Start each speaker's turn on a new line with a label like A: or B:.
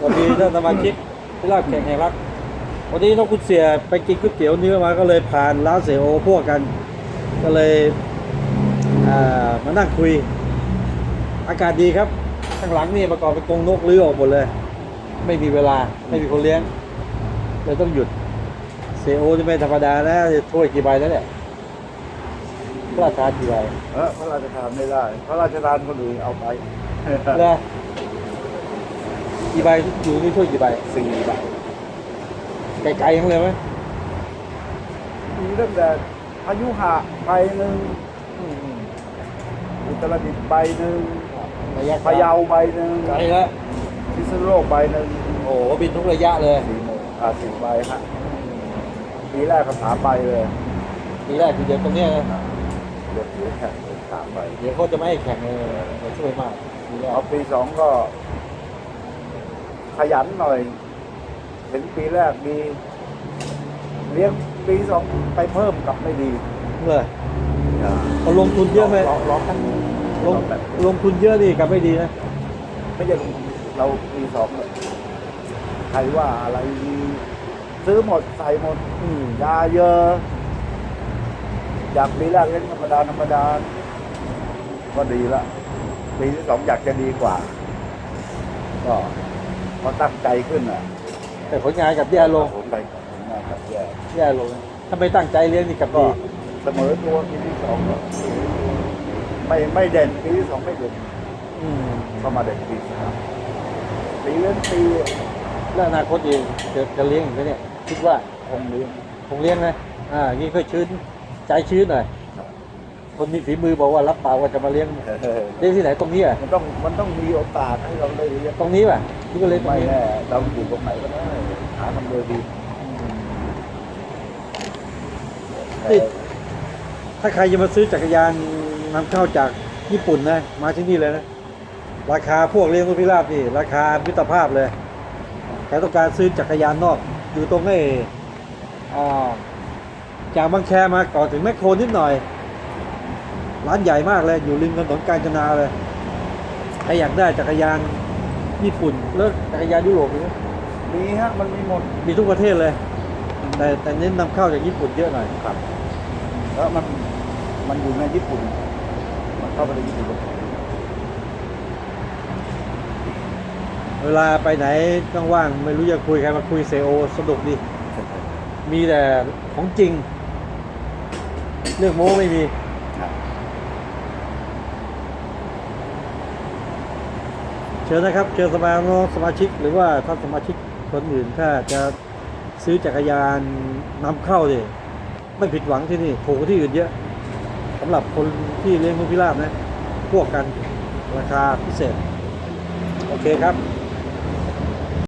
A: สวัสดีท่านสมาชิกที่รักแข่งแห่งรัก วันนี้น้องคุณเสียไปกินก๋วยเตี๋ยวเนื้อมาก็เลยผ่านร้านเสียโอพวกกัน ก็เลยอ่ามานั่งคุย อากาศดีครับ ข้างหลังนี่ประกอบเป็นกรงนกลื้อออกหมดเลย ไม่มีเวลาไม่มีคนเลี้ยงเลยต้องหยุดเสียโอนี่ไม่ธรรมดานะถ้วยกี่ใบแล้วเนี่ยพระราชทานกี่ใบ
B: เออพระราชทานไม่ได้ พระราชทานคนอื่นเอาไป
A: แล้ว กี่ใบอยู่นี่ถ้วยกี่ใบ
B: สี่ใบ
A: ไกลๆทั้งเลยไหม
B: มีตั้งแต่พายุหะใบหนึ่ง
A: อืม
B: อุตรดิตถ์ใบหนึ่ง
A: ระยะ
B: พะเยาใบหนึ่ง
A: ไกลแล้ว
B: พิษณุโลกใบหนึ่ง
A: โอ้โหบินทุกระยะเลย
B: สี่โมงอ่าสี่ใบฮะปีแรกก็สามใบเลย
A: ทีแรกคือเดี๋ยวตรงเนี้ยนะ
B: เดือดเดือดแข่งเลยสามใบ
A: เดี๋ยวเขาจะไม่ให้แข่งเลยจะช่วยมากทีแรก
B: เอาปีสองก็ ขยันหน่อย เห็นปีแรกดี เลี้ยงปีสองไปเพิ่มกลับไม่ดี
A: เลยเขาลงทุนเยอะไหม
B: ลองลองกัน
A: ลงลงทุนเยอะดีกลับไม่ดีนะ
B: ไม่ใช่เราปีสองเลยใครว่าอะไรดีซื้อหมดใส่หมด
A: อืม
B: ยาเยอะ อยากปีแรกเล่นธรรมดาธรรมดา ก็ดีละปีที่สองอยากจะดีกว่า ก็ พอตั้งใจขึ้นอะ
A: แต่ผลงานกับแย่ลง
B: ผมไปผมงานกับแย่
A: แย่ลงถ้าไม่ตั้งใจเลี้ยงนี่กลับ
B: ก็
A: ดี
B: เสมอตัวปีที่สองก็ไม่ไม่เด่นปีที่สองไม่เด่น
A: อืม
B: ก็มาเด่นปีสามปีเล่นปี
A: แล้วอนาคตเองจะจะเลี้ยงอีกไหมเนี่ยคิดว่า
B: คงเลี้ยง
A: คงเลี้ยงนะอ่าอย่างนี้ค่อยชื้นใจชื้นหน่อย
B: ครับ
A: คนมีฝีมือบอกว่ารับปากว่าจะมาเลี้ยงเลี้ยงที่ไหนตรงนี้อะ
B: มันต้องมันต้องมีโอกาสให้เราได้เลี้ยง
A: ตรงนี้ป่ะที่ก็เลี้ยงตรง
B: ไม่
A: นี้
B: แน่เราอยู่ตรงไหนก็ได้หาทำเลดี
A: นี่ถ้าใครจะมาซื้อจักรยานนำเข้าจากญี่ปุ่นนะ มาที่นี่เลยนะ ราคาพวกเลี้ยงนกพิราบนี่ ราคามิตรภาพเลยใครต้องการซื้อจักรยานนอก อยู่ตรงไอ้อ่าจากบางแคมาก่อนถึงแมคโครนิดหน่อย ร้านใหญ่มากเลย อยู่ริมถนนกาญจนาเลย ใครอยากได้จักรยานญี่ปุ่นแล้วจักรยานยุโรปมีไหม
B: มีฮะ มันมีหมด
A: มีทุกประเทศเลย แต่แต่เน้นนำเข้าจากญี่ปุ่นเยอะหน่อย
B: ครับ แล้วมันมันอยู่ในญี่ปุ่น มันเข้าไปในญี่ปุ่น
A: เวลาไปไหนว่างๆไม่รู้จะคุยใครมาคุยเซโอสนุกดี มีแต่ของจริง เรื่องโม้ไม่มี
B: ครับ
A: เชิญนะครับ เชิญสมาชิกสมาชิก หรือว่าท่านสมาชิกคนอื่นถ้าจะซื้อจักรยานนำเข้าดิไม่ผิดหวังที่นี่ถูกกว่าที่อื่นเยอะสำหรับคนที่เลี้ยงนกพิราบนะพวกกันราคาพิเศษ โอเคครับ